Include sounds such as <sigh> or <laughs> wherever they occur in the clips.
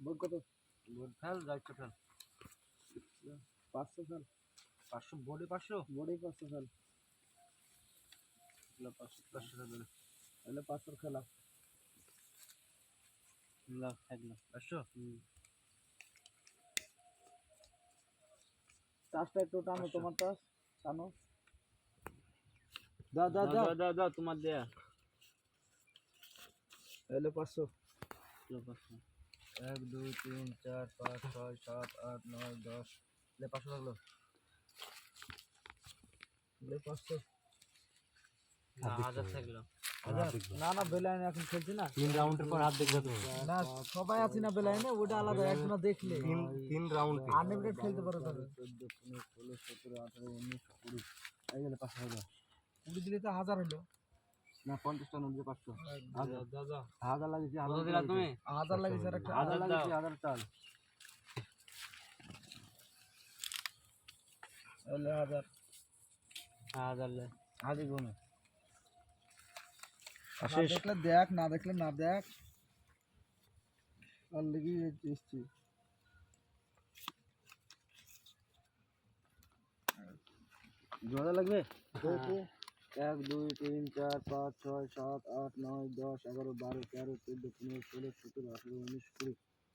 Board কত? Board fail দায়িত্ব fail. পাঁচশো ফেল। পাঁচশো বোর্ডে পাঁচশো? বোর্ডে পাঁচশো ফেল। পাঁচশো পাঁচশো টাকা তাহলে পাঁচশোর খেলা। লাভ থাকল পাঁচশো? চাষটা একটু টানো তোমার চাষ টানো দাও দাও দাও দাও। দাও তোমার দেয়া। তাহলে পাঁচশো। লো পাঁচশো। এক দুই তিন চার পাঁচ ছয় সাত আট নয় দশ। লে পাঁচশো থাকল তাহলে পাঁচশো। না হাজার থাকল। না না বেলাইনে এখন খেলছি না। তিন রাউন্ডের পর হাত দেখবে তুমি। না সবাই আছি না বেলাইনে ওটা আলাদা একজন দেখলে। তিন তিন রাউন্ড আনলিমিটেড খেলতে পারো এই গেলে পাঁচশো হলো। কুড়ি দিলে তো হাজার হলো না পঞ্চাশটা নোট দিয়ে পাঁচশো হাজার দাদা। হাজার লাগিয়েছি হাজার দিলা তুমি? হাজার লাগে স্যার একটা হাজার লাগিয়েছি হাজার চাল। তাহলে হাজার। হাজার লে। হাজার ঘুমে না দেখলে দেখ না দেখলে না দেখ। আর লেগে এসছি। জোড়া লাগবে? এক দুই তিন চার পাঁচ ছয় সাত আট নয় দশ এগারো বারো তেরো চোদ্দ পনেরো ষোলো সতেরো আঠারো উনিশ কুড়ি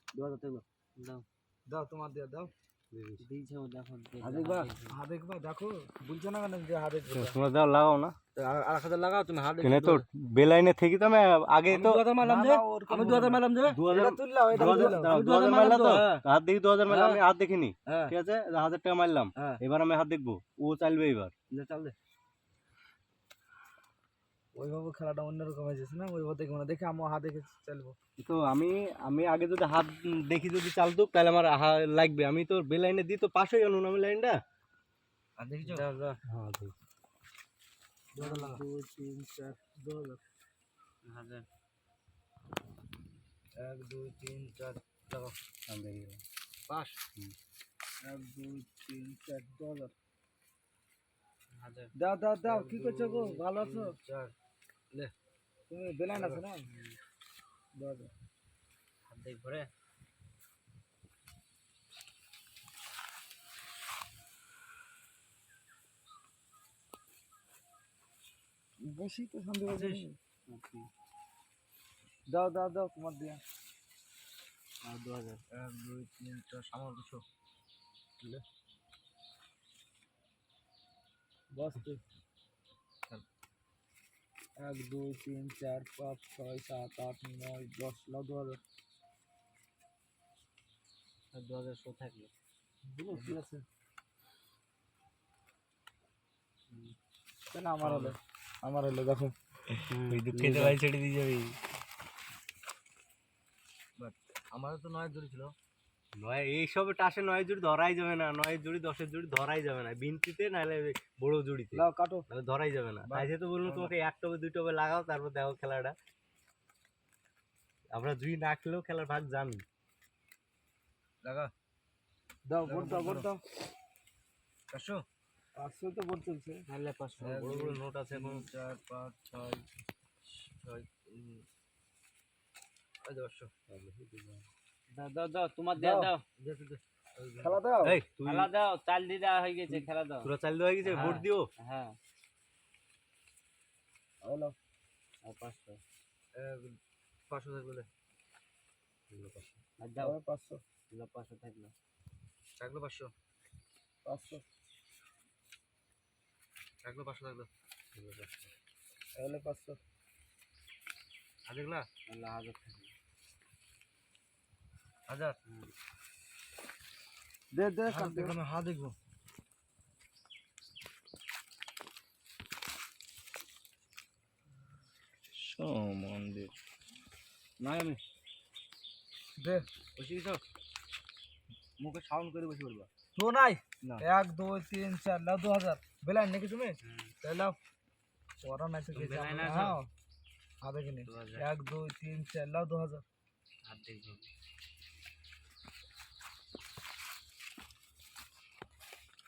দু হাজার থাকল দাও দাও তোমার দিয়ে দাও দিয়েছে ও দেখো দেখবা হা দেখবা দেখো বলছো না কেন যে হা দেখবে তোমরা দাও লাগাও না আর এক হাজার লাগাও তুমি হাত কেন তো বেলাইনে থেকে তো আমি আগে তো মারলাম না, যে না, ওরকম আমি দু হাজার মারলাম যে দু হাজার এটা তুললাও এটা দু হাজার তুললাও। দাও, আমি দু হাজার মারলাম তো হ্যাঁ। হাত দেখি দু হাজার মারলাম আমি হ্যাঁ। হাত দেখিনি হ্যাঁ ঠিক আছে হাজার টাকা মারলাম হ্যাঁ এবার আমি হাত দেখব ও চাইবে এবার লে চাল দে ওইভাবে খেলাটা অন্যরকম হয়ে যাচ্ছে না? ওইভাবে দেখব না। দেখে আমার হা দেখে চলবো। তো আমি আমি আগে যদি হাত দেখি যদি চালতো তাহলে আমার হা লাগবে। আমি তো বেলাইনে দিই তো পাশেই আনুন আমি লাইনটা আর দেখিছো? দাও দাও হ্যাঁ তিন চার দু হাজার হাজার এক দুই তিন চার দাও পাঁচ এক দুই তিন চার দু হাজার হাজার দাও দাও দাও। কি করছ গো? ভালো আছো? চার তুমি বেলাইন আছো না? দাও দাও। হাত দেখ ভরে বেশি তো সন্দেহ দাও দাও দাও তোমার দিয়া। আর দু হাজার। এক দুই তিন চার সামার কিছু বস তুই। এক দুই তিন চার পাঁচ ছয় সাত আট নয় দশ লাও দু হাজার। দু হাজার শো থাকল। দিলো কি আছে? কেন আমার হলো। আমার হলো দেখো। ওই দুঃখে ভাই ছেড়ে দিয়ে যাবি। আমারও তো নয় জুড়ি ছিল। নয় এইসব টাসে নয় জুড়ি ধরাই যাবে না নয় জুড়ি দশের জুড়ি ধরাই যাবে না। বিনতিতে নাহলে বড় জুড়িতে। লাও কাটো। ধরাই যাবে না। তাই তো বলল তোমাকে এক টবে দুই টবে লাগাও তারপর দেখো খেলাটা। আমরা জুই না খেলেও খেলার ভাগ জানি। লাগা। দাও ভোট দাও ভোট দাও পাঁচশো? পাঁচশো তো ভোট চলছে। নাহলে পাঁচশো। এক বড় বড় নোট আছে এখন। চার পাঁচ ছয় ছয় পাঁচশো। দাও দাও দাও তোমার দাও। দাও। দে, দে, দে। খেলা দাও। এই তুই খেলা দাও চাল দিয়ে দেওয়া হয়ে গেছে খেলা দাও। পুরো চাল হয়ে গেছে হ্যাঁ। ভোট দিও। হ্যাঁ। হলো আর পাঁচশো। পাঁচশো থাকল। আর দাও। পাঁচশো। দিলাম পাঁচশো থাকল। থাকল পাঁচশো। পাঁচশো। থাকল পাঁচশো থাকল। হলো পাঁচশো। আর দেখলা আল্লাহ হাজার থাকল। হাজার। দে দে। দেখলাম হা দেখব। মন্দির নাই আমি দে। বসে গেছ? মুখে সাউন্ড করে বসে পড়বা। তো নাই? এক দুই তিন চার লাও দু হাজার। বেলাইন নাকি তুমি? তাই লাও। নাই তো? হ্যাঁ। কিনি এক দুই তিন চার লাও দু হাজার। দেখব।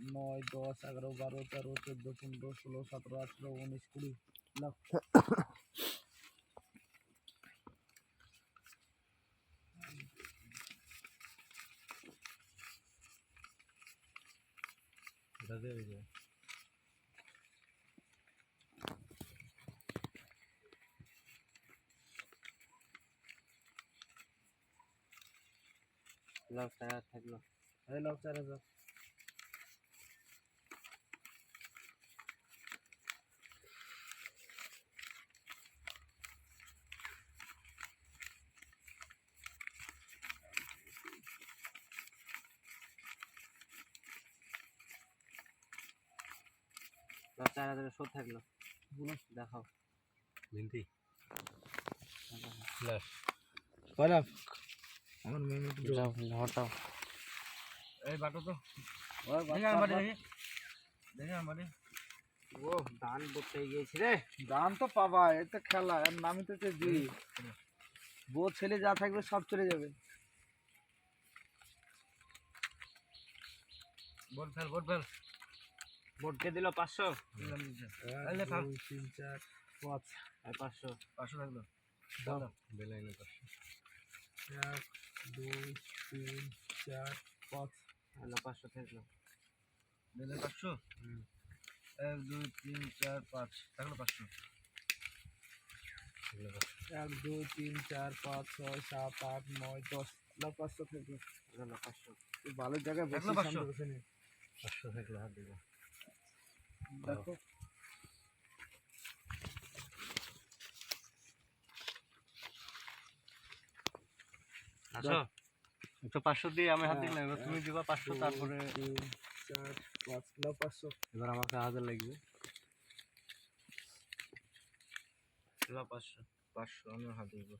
নয় দশ এগারো বারো তেরো চোদ্দ পনেরো ষোলো সতেরো আঠেরো উনিশ কুড়ি লাখ লাখ টাকা থাকল এই লাখ চার হাজার লাখ চার হাজার শো থাকল দেখাও। ভিন্তি আমার মেয়ে হটাও। এই বাটো তো। ও গিয়েছি রে। দাম তো পাবা এ তো খেলা এর নামই তো হচ্ছে বউ ছেলে যা থাকবে সব চলে যাবে। বোট ফেল বোট ফেল। বোর্ডকে দিল পাঁচশো। তিন চার পাঁচ। আর পাঁচশো পাঁচশো থাকল বেলাইনে পাঁচশো এক দুই তিন চার পাঁচ। হলো পাঁচশো থাকল দিলে পাঁচশো? এক দুই তিন চার পাঁচ। থাকল পাঁচশো? এক দুই তিন চার পাঁচ ছয় সাত আট নয় দশ। লাখ পাঁচশো থাকল পাঁচশো। ভালো জায়গায় পাঁচশো? থাকলে হাত দিবো দেখো। আসো। একশো পাঁচশো দিয়ে আমি হাত হ্যাঁ, দিলাম এবার তুমি দিবা পাঁচশো তারপরে চার পাঁচ লাখ পাঁচশো। এবার আমাকে হাজার লাগবে। পাঁচশো পাঁচশো আমি হাত দিব।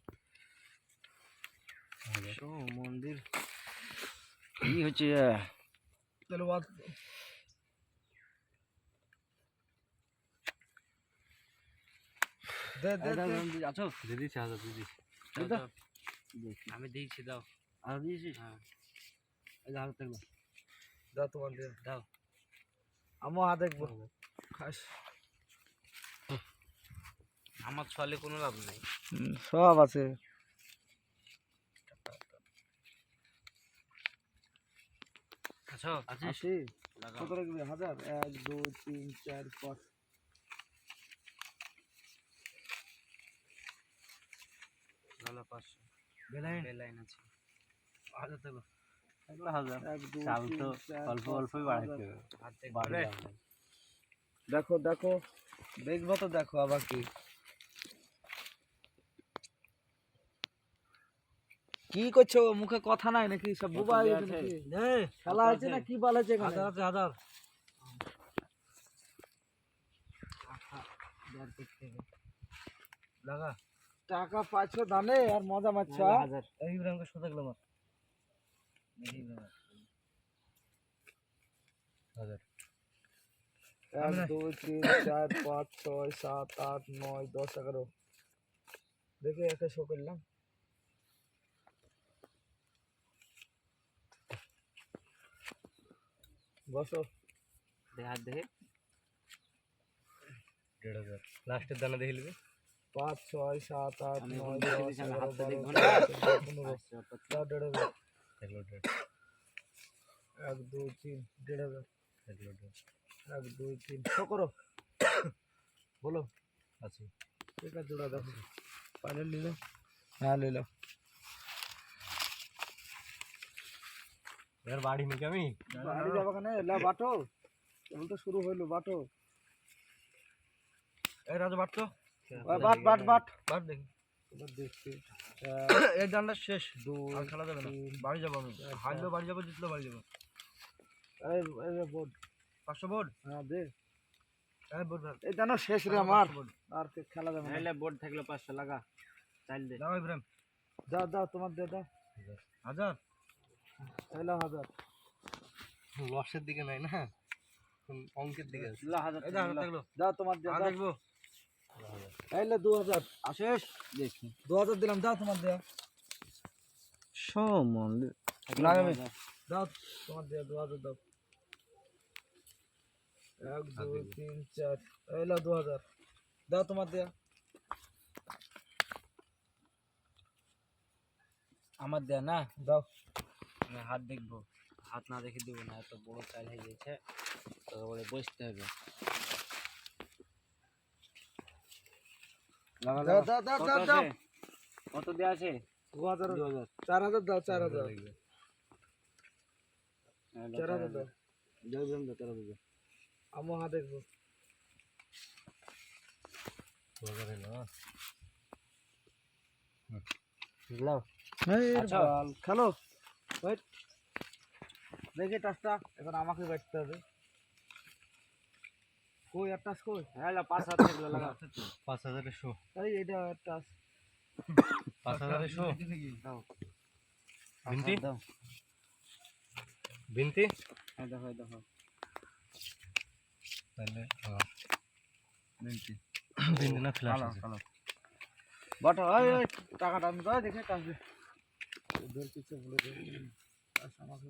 হাজার মন্দির। কি হচ্ছে তাহলে বাদ দে দে দে আছো? হাজার দিয়ে দিচ্ছি আমি দিয়েছি দাও। আর দিয়েছিস হ্যাঁ। যে দাও তোমার দিয়ে। দাও। আমিও হাত দেখব। খাস। আমার ছলে কোনো লাভ নাই। সব আছে। আছো? আছিস? আছি কত রাখবি? হাজার? এক দুই তিন চার পাঁচ। হলো পাঁচশো বেলাইন? বেলাইন আছে। হাজার থাকল এগুলো হাজার। এক দুই চাল তিন তো চার অল্প পাঁচ, অল্পই হাজার। বাড়াইতে হবে। হাত থেকে বাড়ি করে। দাম নেই। দেখো দেখো। দেখব তো দেখো আবার কি। কি করছ? মুখে কথা নাই নাকি? সব বুবা হয়ে গেছে নাকি? খেলা আছে। না? কি বল আছে এখানে? হাজার আছে হাজার। লাগা টাকা পাচ্ছ দানে আর মজা মারছ হাজার। এই ইব্রাহিমকে শো থাকল আমার। দেখি ইব্রাহিম। হাজার। এক দুই তিন চার পাঁচ ছয় সাত আট নয় দশ এগারো। দেখে একটা শো করলাম। বসো। দে হাত দেখে। দেড় হাজার। লাস্টের দানা দেখে নিবি। পাঁচ ছয় সাত আট নয় দশ এগারো বারো <laughs> আচ্ছা, দেড় হাজার এগুলো দেড় এক দুই তিন দেড় হাজার এক দুই তিন শো করো। বলো। আছে ঠিক আছে জোড়া দেখো। পাইলে নিলে? হ্যাঁ নিল এবার বাড়ি নাকি আমি? বাড়ি যাব কেন? এলা বাটো। কেবল তো শুরু হইল বাটো। এই রাজু বাট তো বাট বাট বাট বাট দেখি। এই ডান্ডা শেষ। আর খেলা যাবে না। বাড়ি যাব আমি। হারলেও বাড়ি যাব জিতলেও বাড়ি যাব। এই এই বোর্ড। পাঁচশো বোর্ড? হ্যাঁ দে। এই বোর্ড শেষ রে আমার। আর খেলা যাবে না। বোর্ড থাকল পাঁচশো লাগা। চাল দে। দাও ইব্রাহিম। দাও দাও তোমার দে দাও হাজার? এলো হাজার। লসের দিকে নাই না? অঙ্কের দিকে যাও তোমার দেখব। এলে দু হাজার আশেষ দেখি। দু হাজার দিলাম যাও তোমার দেয়া। সমান লাগাবে। দাও তোমার দেয়া দু হাজার দাও। এক দুই তিন চার এলো দু হাজার দাও তোমার দেয়া। আমার দেয়া না? দাও। আমি হাত দেখব। হাত না দেখে দেবো না এত বড় চাল হয়ে গেছে। তোকে বলে বসতে হবে লাগা, দাও লাগা। দাও দাও কত দাও দাও আছে? চার হাজার দাও চার হাজার। হ্যাঁ, চার হাজার। দাও। চার হাজার দেখব আচ্ছা। খেলো। দেখি টাচটা। এখন আমাকে বাঁচতে হবে। কই আর টাচ কই? হ্যাঁ পাঁচ হাত থাকল লাগা পাঁচ হাজারের শো আরে এটা টাচ পাঁচ হাজারের শো দাও। বিনতি দাও। বিনতি হ্যাঁ দেখো দেখো। তাহলে বিনতি বিনতি না ফ্ল্যাশ আছে। বাটা ওই ওই টাকাটা আমি দাও দেখে টাচ দে। ওদের কিছু বলে দে। আমাকে